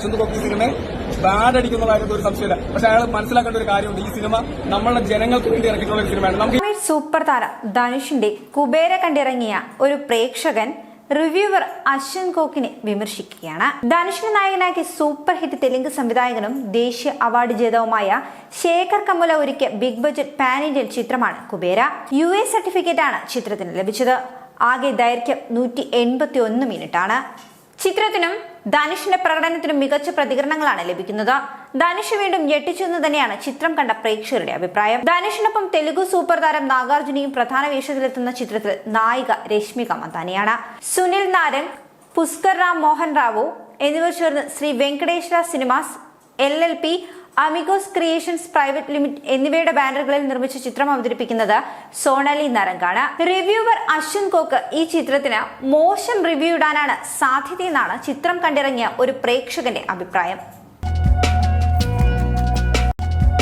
അശ്വന്ത് കോക്കി സിനിമയെ ബാഡ് അടിക്കുന്ന കാര്യത്തിൽ ഒരു സംശയമില്ല. പക്ഷെ അയാൾ മനസ്സിലാക്കേണ്ട ഒരു കാര്യമുണ്ട്. ഈ സിനിമ നമ്മളുടെ ജനങ്ങൾക്ക് വേണ്ടി ഇറക്കിയിട്ടുള്ള ഒരു സിനിമയാണ്. നമുക്ക് സൂപ്പർ താരം ധനുഷിന്റെ കുബേര കണ്ടിറങ്ങിയ ഒരു പ്രേക്ഷകൻ റിവ്യൂവർ അശ്വൻ കോക്കിനെ വിമർശിക്കുകയാണ്. ധനുഷിന് നായകനാക്കി സൂപ്പർ ഹിറ്റ് തെലുങ്ക് സംവിധായകനും ദേശീയ അവാർഡ് ജേതാവുമായ ശേഖർ കമുല ഒരുക്കിയ ബിഗ് ബജറ്റ് പാൻ ഇന്ത്യൻ ചിത്രമാണ് കുബേര. യു എ ആണ് ചിത്രത്തിന് ലഭിച്ചത്. ആകെ ദൈർഘ്യം നൂറ്റി എൺപത്തി ഒന്ന് മിനിറ്റാണ് ചിത്രത്തിനും ധനുഷിന്റെ പ്രകടനത്തിനും മികച്ച പ്രതികരണങ്ങളാണ് ലഭിക്കുന്നത്. ധനുഷ് വീണ്ടും ഞെട്ടിച്ചു എന്ന് തന്നെയാണ് ചിത്രം കണ്ട പ്രേക്ഷകരുടെ അഭിപ്രായം. ധനുഷിനൊപ്പം തെലുഗു സൂപ്പർ താരം നാഗാർജുനയും പ്രധാന വേഷത്തിലെത്തുന്ന ചിത്രത്തിൽ നായിക രശ്മിക മന്ദാനിയാണ്. സുനിൽ നാരൻ പുഷ്കർ റാം മോഹൻ റാവു എന്നിവർ ചേർന്ന് Shri Venkateswara cinemas L L P Amigos creations private limit എന്നിവയുടെ ബാനറുകളിൽ നിർമ്മിച്ച ചിത്രം അവതരിപ്പിക്കുന്നത് സോണാലി നരങ്കാണ്. റിവ്യൂവർ അശ്വിൻ കോക്ക് ഈ ചിത്രത്തിന് മോശം റിവ്യൂ ഇടാനാണ് സാധ്യതയെന്നാണ് ചിത്രം കണ്ടിറങ്ങിയ ഒരു പ്രേക്ഷകന്റെ അഭിപ്രായം.